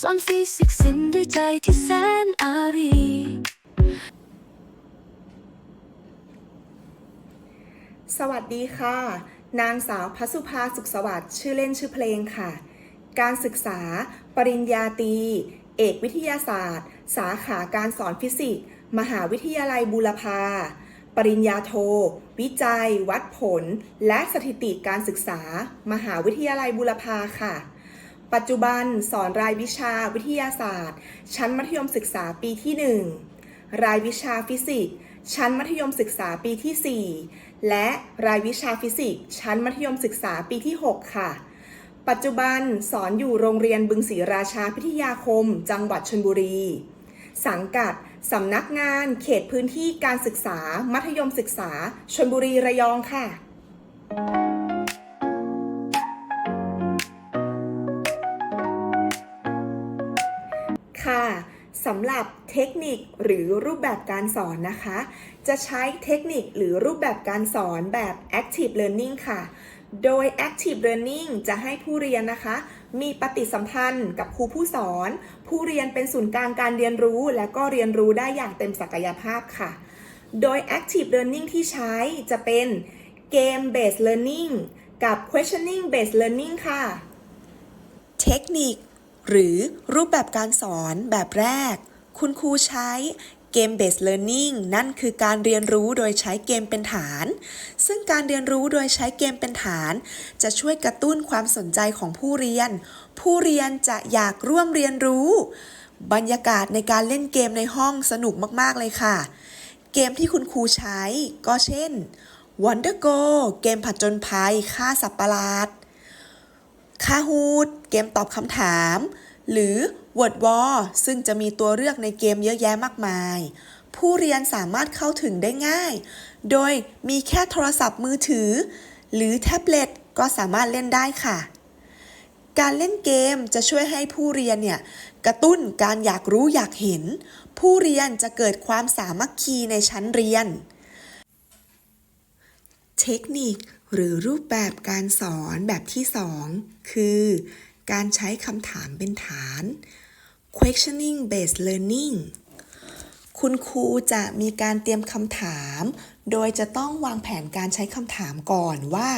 สอนฟิสิกส์สินด้วยใจที่แสนอารีสวัสดีค่ะ นางสาวพัสุภาสุขสวัสดิ์ชื่อเล่นชื่อเพลงค่ะ การศึกษา ปริญญาตรีเอกวิทยาศาสตร์ สาขาการสอนฟิสิกส์ มหาวิทยาลัยบูรพา ปริญญาโท วิจัย วัดผล และสถิติการศึกษา มหาวิทยาลัยบูรพาค่ะ ปัจจุบันสอนรายวิชาวิทยาศาสตร์ ชั้นมัธยมศึกษาปีที่ 1 รายวิชาฟิสิกส์ชั้นมัธยมศึกษาปีที่ 4 และรายวิชาฟิสิกส์ชั้นมัธยมศึกษาปีที่ 6 ค่ะ ปัจจุบันสอนอยู่โรงเรียนบึงศรีราชาพิทยาคม จังหวัดชลบุรี สังกัดสำนักงานเขตพื้นที่การศึกษา มัธยมศึกษาชลบุรีระยองค่ะ ค่ะสำหรับเทคนิคหรือรูปแบบการสอนนะคะ จะใช้เทคนิคหรือรูปแบบการสอนแบบ active learning ค่ะ โดย active learning จะให้ผู้เรียนนะคะ มีปฏิสัมพันธ์กับครูผู้สอน ผู้เรียนเป็นศูนย์กลางการเรียนรู้ และก็เรียนรู้ได้อย่างเต็มศักยภาพค่ะ โดย active learning ที่ใช้จะเป็น game based learning กับ questioning based learning ค่ะ เทคนิค หรือรูปแบบการสอนแบบแรก คุณครูใช้เกม based learning นั่นคือการเรียนรู้โดยใช้เกมเป็นฐาน ซึ่งการเรียนรู้โดยใช้เกมเป็นฐาน จะช่วยกระตุ้นความสนใจของผู้เรียน ผู้เรียนจะอยากร่วมเรียนรู้ บรรยากาศในการเล่นเกมในห้องสนุกมาก ๆ เลยค่ะ เกมที่คุณครูใช้ก็เช่น Wonder Go เกมผจญภัยฆ่าสัตว์ประหลาด คาฮูดเกมตอบคำถาม หรือ Word War ซึ่งจะมีตัวเลือกในเกมเยอะแยะมากมาย ผู้เรียนสามารถเข้าถึงได้ง่าย โดยมีแค่โทรศัพท์มือถือ หรือแท็บเล็ตก็สามารถเล่นได้ค่ะ การเล่นเกมจะช่วยให้ผู้เรียนเนี่ยกระตุ้นการอยากรู้อยากเห็น ผู้เรียนจะเกิดความสามัคคีในชั้นเรียน เทคนิค หรือรูปแบบการสอนแบบที่ 2 คือ การใช้คำถามเป็นฐาน questioning based learning คุณครูจะมีการเตรียมคำถาม โดยจะต้องวางแผนการใช้คำถามก่อนว่า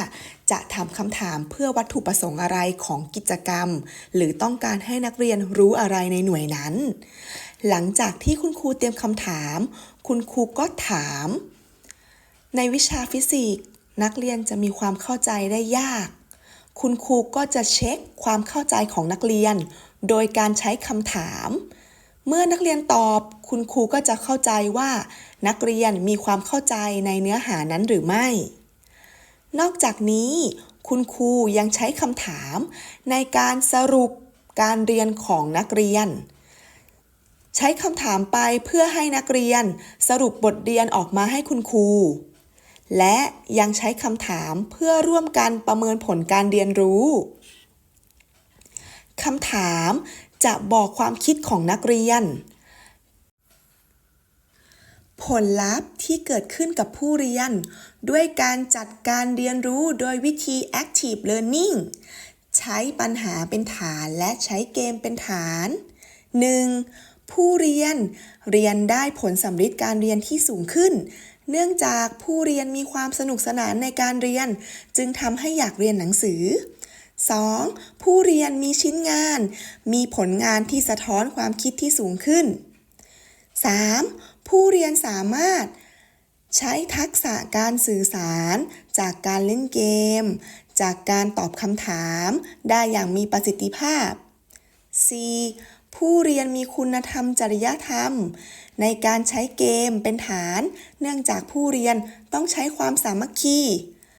จะทำคำถามเพื่อวัตถุประสงค์อะไรของกิจกรรม หรือต้องการให้นักเรียนรู้อะไรในหน่วยนั้น หลังจากที่คุณครูเตรียมคำถาม คุณครูก็ถาม ในวิชาฟิสิกส์ นักเรียนจะมีความเข้าใจได้ยาก คุณครูก็จะเช็คความเข้าใจของนักเรียน โดยการใช้คำถาม เมื่อนักเรียนตอบ คุณครูก็จะเข้าใจว่า นักเรียนมีความเข้าใจในเนื้อหานั้นหรือไม่ นอกจากนี้ คุณครูยังใช้คำถาม ในการสรุปการเรียนของนักเรียนใช้คำถามไปเพื่อให้นักเรียนสรุปบทเรียนออกมาให้คุณครู และยังใช้คำถามเพื่อร่วมกันประเมินผลการเรียนรู้คำถามจะบอกความคิดของนักเรียน ผลลัพธ์ที่เกิดขึ้นกับผู้เรียน ด้วยการจัดการเรียนรู้โดยวิธี active learning ใช้ปัญหาเป็นฐานและใช้เกมเป็นฐาน 1. ผู้เรียนเรียนได้ผลสำฤทธิ์การเรียนที่สูงขึ้น เนื่องจากผู้เรียนมีความสนุกสนานในการเรียน จึงทำให้อยากเรียนหนังสือ 2. ผู้เรียนมีชิ้นงาน มีผลงานที่สะท้อนความคิดที่สูงขึ้น 3. ผู้เรียนสามารถใช้ทักษะการสื่อสาร จากการเล่นเกม จากการตอบคำถาม ได้อย่างมีประสิทธิภาพ 4. ผู้เรียนมีคุณธรรมจริยธรรม ในการใช้เกมเป็นฐาน เนื่องจากผู้เรียนต้องใช้ความสามัคคี